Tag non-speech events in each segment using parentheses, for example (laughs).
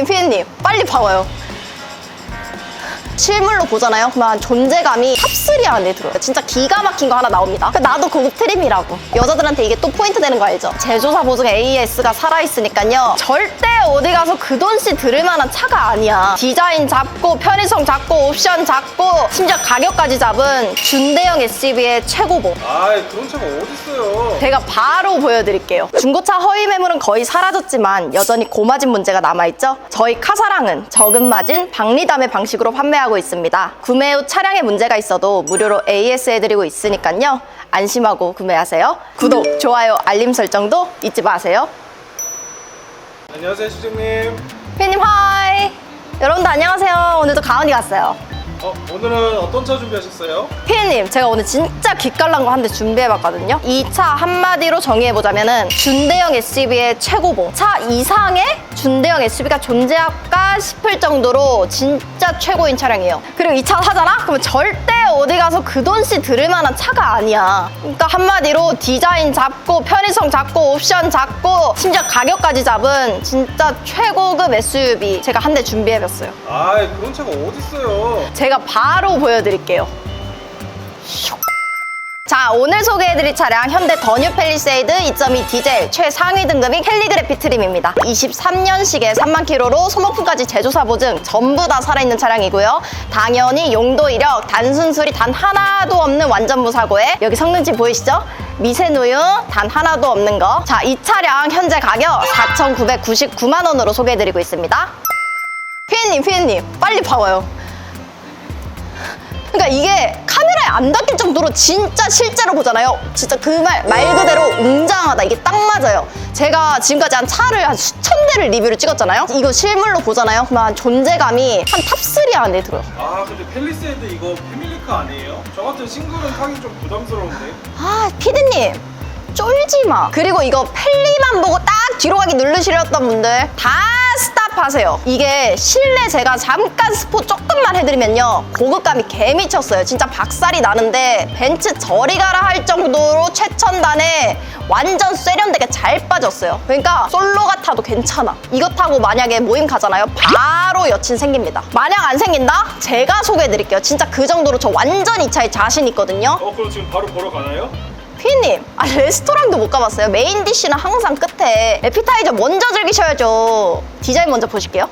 피디님, 피디님, 빨리 봐봐요. 실물로 보잖아요. 그러면 존재감이 탑3 안에 들어요. 진짜 기가 막힌 거 하나 나옵니다. 그 나도 고급 트림이라고. 여자들한테 이게 또 포인트 되는 거 알죠? 제조사 보증 AS가 살아있으니까요. 절대 어디 가서 그 돈씩 들을 만한 차가 아니야. 디자인 잡고, 편의성 잡고, 옵션 잡고, 심지어 가격까지 잡은 준대형 SUV의 최고봉. 아이 그런 차가 어딨어요 제가 바로 보여드릴게요. 중고차 허위 매물은 거의 사라졌지만 여전히 고마진 문제가 남아있죠. 저희 카사랑은 적은 마진, 박리담의 방식으로 판매하고 있습니다. 구매 후 차량에 문제가 있어도 무료로 AS 해드리고 있으니까요. 안심하고 구매하세요. 구독, 좋아요, 알림 설정도 잊지 마세요. 안녕하세요 시장님 피님 하이! 여러분들 안녕하세요. 오늘도 가은이 갔어요. 어 오늘은 어떤 차 준비하셨어요? 피디님, 제가 오늘 진짜 기깔난 거 한 대 준비해봤거든요. 이 차 한마디로 정의해보자면은 준대형 SUV의 최고봉. 차 이상의 준대형 SUV가 존재할까 싶을 정도로 진짜 최고인 차량이에요. 그리고 이 차 사잖아? 그러면 절대 어디 가서 그 돈씩 들을 만한 차가 아니야. 그러니까 한마디로 디자인 잡고, 편의성 잡고, 옵션 잡고, 심지어 가격까지 잡은 진짜 최고급 SUV 제가 한 대 준비해봤어요. 아이 그런 차가 어딨어요 제가 바로 보여드릴게요. 자, 오늘 소개해드릴 차량 현대 더뉴 펠리세이드 2.2 디젤 최상위 등급인 캘리그래피 트림입니다. 23년식에 3만 킬로로 소모품까지 제조사 보증 전부 다 살아있는 차량이고요. 당연히 용도 이력, 단순 수리 단 하나도 없는 완전 무사고에 여기 성능치 보이시죠? 미세 누유 단 하나도 없는 거. 자, 이 차량 현재 가격 4,999만 원으로 소개해드리고 있습니다. 피디님, 피디님, 빨리 봐봐요. 그러니까 이게 카메라에 안 닿힐 정도로 진짜 실제로 보잖아요. 진짜 그 말 말 그대로 웅장하다. 이게 딱 맞아요. 제가 지금까지 한 차를 한 수천 대를 리뷰를 찍었잖아요. 이거 실물로 보잖아요. 그러면 존재감이 한 탑3 안에 들어요. 아 근데 펠리세이드 이거 패밀리카 아니에요? 저 같은 싱글은 타기 좀 부담스러운데 아, 피디님. 쫄지 마. 그리고 이거 펠리만 보고 딱 뒤로 가기 누르시렸던 분들 다스 탑하세요. 이게 실내 제가 잠깐 스포 조금만 해드리면요. 고급감이 개 미쳤어요. 진짜 박살이 나는데 벤츠 저리 가라 할 정도로 최첨단에 완전 세련되게 잘 빠졌어요. 그러니까 솔로가 타도 괜찮아. 이거 타고 만약에 모임 가잖아요. 바로 여친 생깁니다. 만약 안 생긴다? 제가 소개해드릴게요. 진짜 그 정도로 저 완전 이 차에 자신 있거든요. 어 그럼 지금 바로 보러 가나요? 피디님, 아, 레스토랑도 못 가봤어요. 메인 디쉬는 항상 끝에 에피타이저 먼저 즐기셔야죠. 디자인 먼저 보실게요.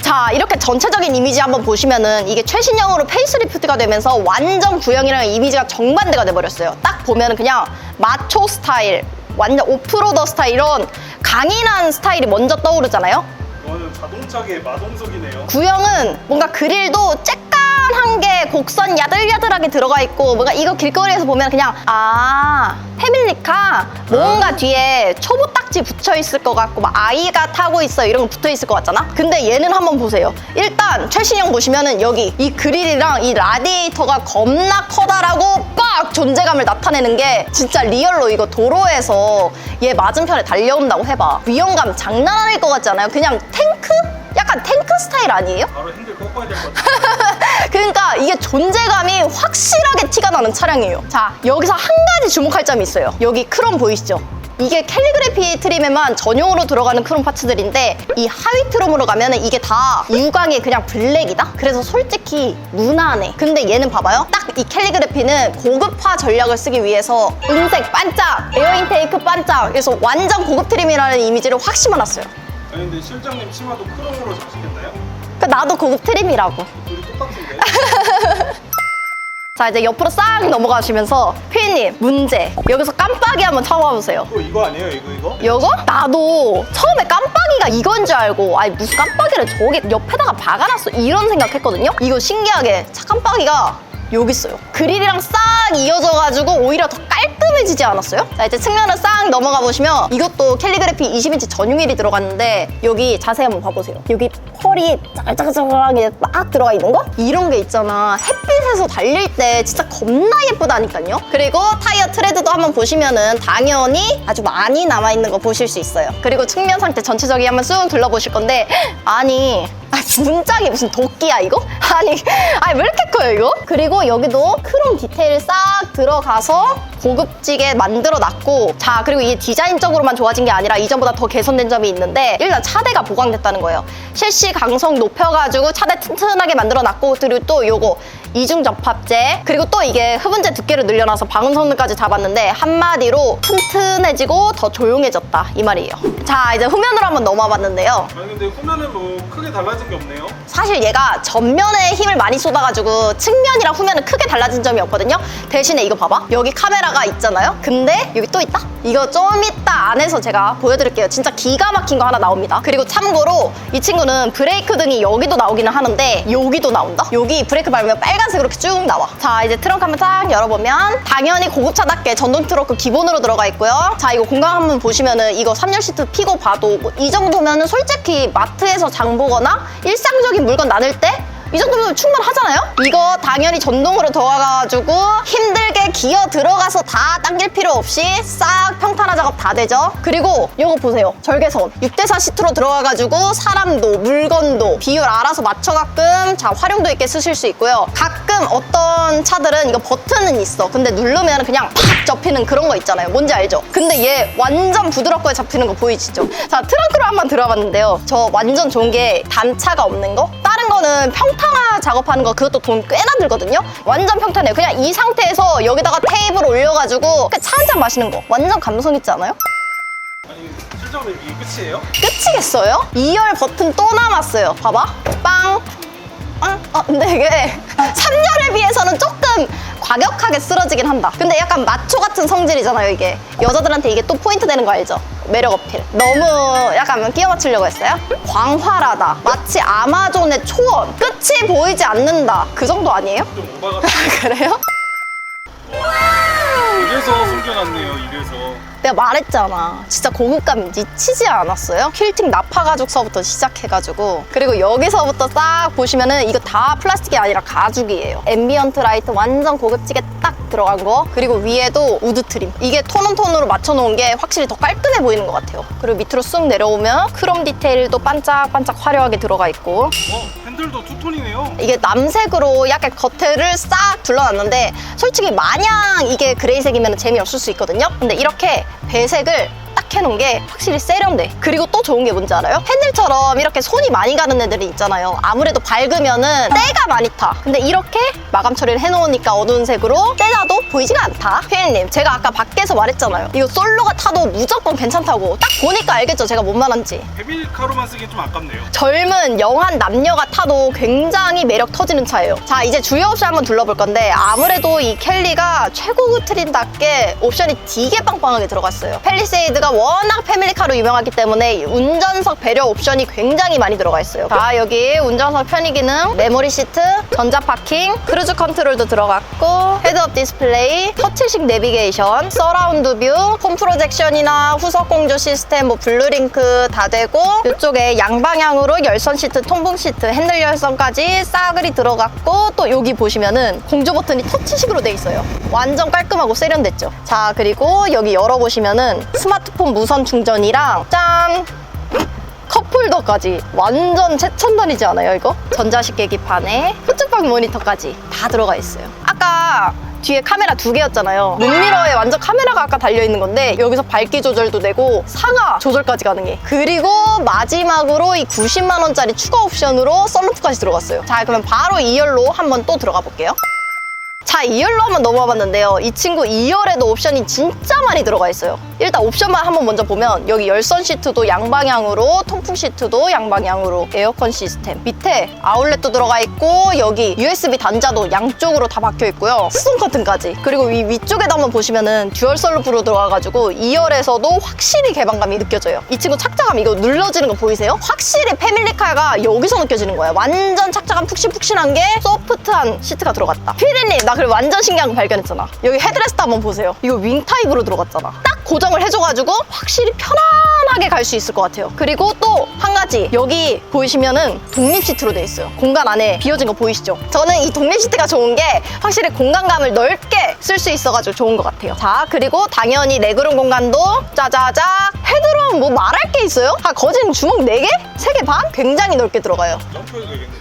자, 이렇게 전체적인 이미지 한번 보시면은 이게 최신형으로 페이스리프트가 되면서 완전 구형이랑 이미지가 정반대가 돼버렸어요. 딱 보면은 그냥 마초 스타일, 완전 오프로더 스타일 이런 강인한 스타일이 먼저 떠오르잖아요. 이거는 자동차계 마동석이네요 구형은 뭔가 그릴도 쬐 깐한 게 곡선 야들야들하게 들어가 있고 뭔가 이거 길거리에서 보면 그냥 아 패밀리카 뭔가 뒤에 초보 딱지 붙여 있을 것 같고 막 아이가 타고 있어 이런 거 붙어 있을 것 같잖아 근데 얘는 한번 보세요 일단 최신형 보시면은 여기 이 그릴이랑 이 라디에이터가 겁나 커다라고 꽉 존재감을 나타내는 게 진짜 리얼로 이거 도로에서 얘 맞은편에 달려온다고 해봐 위험감 장난 아닐 것 같지 않아요? 그냥 탱크? 약간 탱크 스타일 아니에요? 바로 핸들 꺾어야 될 것 같아요 (laughs) 그러니까 이게 존재감이 확실하게 티가 나는 차량이에요. 자, 여기서 한 가지 주목할 점이 있어요. 여기 크롬 보이시죠? 이게 캘리그래피 트림에만 전용으로 들어가는 크롬 파츠들인데 이 하위 트롬으로 가면은 이게 다 유광의 그냥 블랙이다? 그래서 솔직히 무난해. 근데 얘는 봐봐요. 딱 이 캘리그래피는 고급화 전략을 쓰기 위해서 은색 반짝, 에어 인테이크 반짝 그래서 완전 고급 트림이라는 이미지를 확 심어놨어요. 아니 근데 실장님 치마도 크롬으로 잡시겠나요? 그 나도 고급 트림이라고. (laughs) 자 이제 옆으로 싹 넘어가시면서 피디님 문제 여기서 깜빡이 한번 쳐봐보세요 어 이거 아니에요 이거 이거? 이거? 나도 처음에 깜빡이가 이건 줄 알고 아니 무슨 깜빡이를 저기 옆에다가 박아놨어 이런 생각했거든요 이거 신기하게 차 깜빡이가 여기 있어요 그릴이랑 싹 이어져가지고 오히려 더 깔끔해 지지 않았어요? 자 이제 측면을 싹 넘어가 보시면 이것도 캘리그래피 20인치 전용일이 들어갔는데 여기 자세히 한번 봐보세요 여기 펄이 짜글짜글하게 막 들어가 있는 거? 이런 게 있잖아 햇빛에서 달릴 때 진짜 겁나 예쁘다니까요 그리고 타이어 트레드도 한번 보시면은 당연히 아주 많이 남아있는 거 보실 수 있어요 그리고 측면 상태 전체적인 한번 쑥 둘러보실 건데 아니 아, 문짝이 무슨 도끼야 이거? 아니, 아니 왜 이렇게 커요 이거? 그리고 여기도 크롬 디테일 싹 들어가서 고급지게 만들어 놨고 자 그리고 이게 디자인적으로만 좋아진 게 아니라 이전보다 더 개선된 점이 있는데 일단 차대가 보강됐다는 거예요 셰시 강성 높여가지고 차대 튼튼하게 만들어 놨고 그리고 또 요거 이중 접합재 그리고 또 이게 흡은재 두께를 늘려놔서 방음 성능까지 잡았는데 한마디로 튼튼해지고 더 조용해졌다 이 말이에요 자 이제 후면으로 한번 넘어와 봤는데요 아니 근데 후면은 뭐 크게 달라진 게 없네요. 사실 얘가 전면에 힘을 많이 쏟아가지고 측면이랑 후면은 크게 달라진 점이 없거든요. 대신에 이거 봐봐. 여기 카메라가 있잖아요. 근데 여기 또 있다. 이거 좀 이따 안에서 제가 보여드릴게요. 진짜 기가 막힌 거 하나 나옵니다. 그리고 참고로 이 친구는 브레이크 등이 여기도 나오기는 하는데 여기도 나온다. 여기 브레이크 밟으면 빨간 색으로 이렇게 쭉 나와. 자 이제 트렁크 한번 딱 열어보면 당연히 고급차답게 전동 트렁크 기본으로 들어가 있고요. 자 이거 공간 한번 보시면은 이거 3열 시트 피고 봐도 뭐 이 정도면은 솔직히 마트에서 장 보거나 일상적인 물건 나눌 때 이 정도면 충분하잖아요? 이거 당연히 전동으로 들어가가지고 힘들게 기어 들어가서 다 당길 필요 없이 싹 평탄화 작업 다 되죠? 그리고 이거 보세요. 절개선. 6대4 시트로 들어가가지고 사람도 물건도 비율 알아서 맞춰가끔 자 활용도 있게 쓰실 수 있고요. 가끔 어떤 차들은 이거 버튼은 있어. 근데 누르면 그냥 팍 접히는 그런 거 있잖아요. 뭔지 알죠? 근데 얘 완전 부드럽게 잡히는 거 보이시죠? 자 트렁크로 한번 들어봤는데요. 저 완전 좋은 게 단차가 없는 거? 다른 거는 평탄화 작업하는 거 그것도 돈 꽤나 들거든요. 완전 평탄해요. 그냥 이 상태에서 여기다가 테이블 올려가지고 차 한 잔 마시는 거 완전 감성 있지 않아요? 아니 실제로 이게 끝이에요? 끝이겠어요? 2열 버튼 또 남았어요. 봐봐. 빵. 빵. 어, 근데 이게 3열에 비해서는 조금 과격하게 쓰러지긴 한다. 근데 약간 마초 같은 성질이잖아요, 이게. 여자들한테 이게 또 포인트 되는 거 알죠? 매력 어필. 너무 약간 끼워 맞추려고 했어요? 광활하다. 마치 아마존의 초원. 끝이 보이지 않는다. 그 정도 아니에요? 좀 오바 같은. (laughs) 그래요? 이래서 숨겨놨네요. 이래서. 내가 말했잖아. 진짜 고급감 미치지 않았어요? 퀼팅 나파 가죽서부터 시작해가지고 그리고 여기서부터 싹 보시면은 이거 다 플라스틱이 아니라 가죽이에요. 앰비언트 라이트 완전 고급지게 딱 들어간 거 그리고 위에도 우드 트림 이게 톤온 톤으로 맞춰놓은 게 확실히 더 깔끔해 보이는 것 같아요. 그리고 밑으로 쑥 내려오면 크롬 디테일도 반짝반짝 화려하게 들어가 있고 어 핸들도 투톤이네요. 이게 남색으로 약간 겉을 싹 둘러놨는데 솔직히 마냥 이게 그레이색이면 재미없을 수 있거든요 근데 이렇게 배색을 딱 해놓은 게 확실히 세련돼. 그리고 또 좋은 게 뭔지 알아요? 핸들처럼 이렇게 손이 많이 가는 애들이 있잖아요. 아무래도 밝으면은 때가 많이 타. 근데 이렇게 마감 처리를 해놓으니까 어두운 색으로 때나도 보이지가 않다. 피디님 제가 아까 밖에서 말했잖아요. 이거 솔로가 타도 무조건 괜찮다고 딱 보니까 알겠죠? 제가 뭔 말한지. 베빌카로만 쓰기 좀 아깝네요. 젊은 영한 남녀가 타도 굉장히 매력 터지는 차예요. 자, 이제 주요 옵션 한번 둘러볼 건데 아무래도 이 켈리가 최고급 트림답게 옵션이 되게 빵빵하게 들어갔어요. 펠리세이드가 워낙 패밀리카로 유명하기 때문에 이 운전석 배려 옵션이 굉장히 많이 들어가 있어요. 자, 여기 운전석 편의 기능, 메모리 시트, 전자 파킹, 크루즈 컨트롤도 들어갔고 헤드업 디스플레이, 터치식 내비게이션, 서라운드 뷰, 홈 프로젝션이나 후석 공조 시스템, 뭐 블루링크 다 되고 이쪽에 양방향으로 열선 시트, 통풍 시트, 핸들 열선까지 싸그리 들어갔고 또 여기 보시면은 공조 버튼이 터치식으로 돼 있어요. 완전 깔끔하고 세련됐죠. 자 그리고 여기 열어보시면은 스마트폰 무선 충전이랑 짠! 컵홀더까지 완전 최첨단이지 않아요 이거? 전자식 계기판에 후측방 모니터까지 다 들어가 있어요 아까 뒤에 카메라 두 개였잖아요 룸미러에 완전 카메라가 아까 달려있는 건데 여기서 밝기 조절도 되고 상하 조절까지 가능해 그리고 마지막으로 이 90만 원짜리 추가 옵션으로 썬루프까지 들어갔어요 자 그러면 바로 2열로 한번 또 들어가 볼게요 자, 2열로 한번 넘어와 봤는데요. 이 친구 2열에도 옵션이 진짜 많이 들어가 있어요. 일단 옵션만 한번 먼저 보면 여기 열선 시트도 양방향으로, 통풍 시트도 양방향으로, 에어컨 시스템. 밑에 아울렛도 들어가 있고 여기 USB 단자도 양쪽으로 다 박혀 있고요. 수동 커튼까지. 그리고 위 위쪽에도 한번 보시면은 듀얼 썰루프로 들어가가지고 2열에서도 확실히 개방감이 느껴져요. 이 친구 착자감 이거 눌러지는 거 보이세요? 확실히 패밀리카가 여기서 느껴지는 거예요. 완전 착자감 푹신푹신한 게 소프트한 시트가 들어갔다. 피디님 나 그 리고 완전 신기한 거 발견했잖아. 여기 헤드레스트 한번 보세요. 이거 윙 타입으로 들어갔잖아. 딱 고정을 해줘가지고 확실히 편안하게 갈 수 있을 것 같아요. 그리고 또 한 가지 여기 보이시면은 독립 시트로 돼 있어요. 공간 안에 비어진 거 보이시죠? 저는 이 독립 시트가 좋은 게 확실히 공간감을 넓게 쓸 수 있어가지고 좋은 것 같아요. 자, 그리고 당연히 레그룸 공간도 짜자작. 헤드룸 뭐 말할 게 있어요? 아, 거진 주먹 4개? 3개 반? 굉장히 넓게 들어가요. 점프해도 되겠는데요?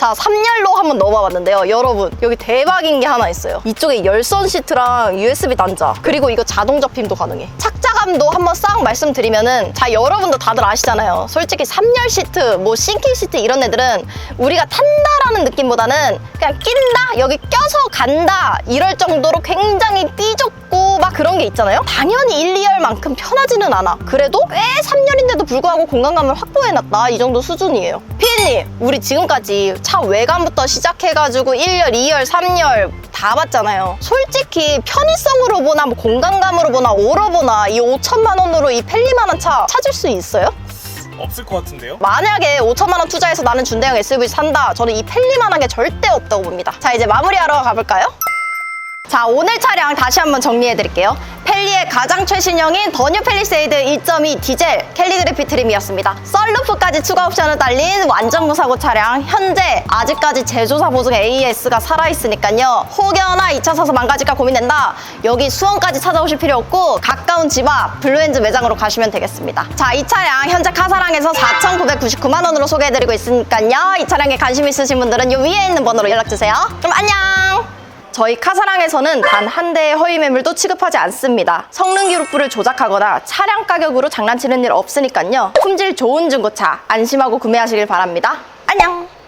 자, 3열로 한번 넣어봤는데요. 여러분, 여기 대박인 게 하나 있어요. 이쪽에 열선 시트랑 USB 단자, 그리고 이거 자동 접힘도 가능해. 착자감도 한번 싹 말씀드리면은, 자, 여러분도 다들 아시잖아요. 솔직히 3열 시트, 뭐 싱킹 시트 이런 애들은 우리가 탄다라는 느낌보다는 그냥 낀다? 여기 껴서 간다? 이럴 정도로 굉장히 삐졌고 막 그런 게 있잖아요. 당연히 1, 2열만큼 편하지는 않아. 그래도 꽤 3열인데도 불구하고 공간감을 확보해놨다. 이 정도 수준이에요. 피디님, 우리 지금까지 차 외관부터 시작해가지고 1열, 2열, 3열 다 봤잖아요. 솔직히 편의성으로 보나 뭐 공간감으로 보나 오로 보나 이 5천만 원으로 이 펠리만한 차 찾을 수 있어요? 없을 것 같은데요? 만약에 5천만 원 투자해서 나는 준대형 SUV 산다. 저는 이 펠리만한 게 절대 없다고 봅니다. 자, 이제 마무리하러 가볼까요? 자, 오늘 차량 다시 한번 정리해 드릴게요. 펠리의 가장 최신형인 더뉴 펠리세이드 2.2 디젤 캘리그래피 트림이었습니다. 썰루프까지 추가 옵션을 달린 완전 무사고 차량. 현재 아직까지 제조사 보증 AS가 살아있으니까요. 혹여나 2차 사서 망가질까 고민된다. 여기 수원까지 찾아오실 필요 없고 가까운 집 앞 블루엔즈 매장으로 가시면 되겠습니다. 자, 이 차량 현재 카사랑에서 4,999만 원으로 소개해드리고 있으니까요. 이 차량에 관심 있으신 분들은 이 위에 있는 번호로 연락주세요. 그럼 안녕! 저희 카사랑에서는 단 한 대의 허위 매물도 취급하지 않습니다. 성능 기록부를 조작하거나 차량 가격으로 장난치는 일 없으니까요. 품질 좋은 중고차 안심하고 구매하시길 바랍니다. 안녕!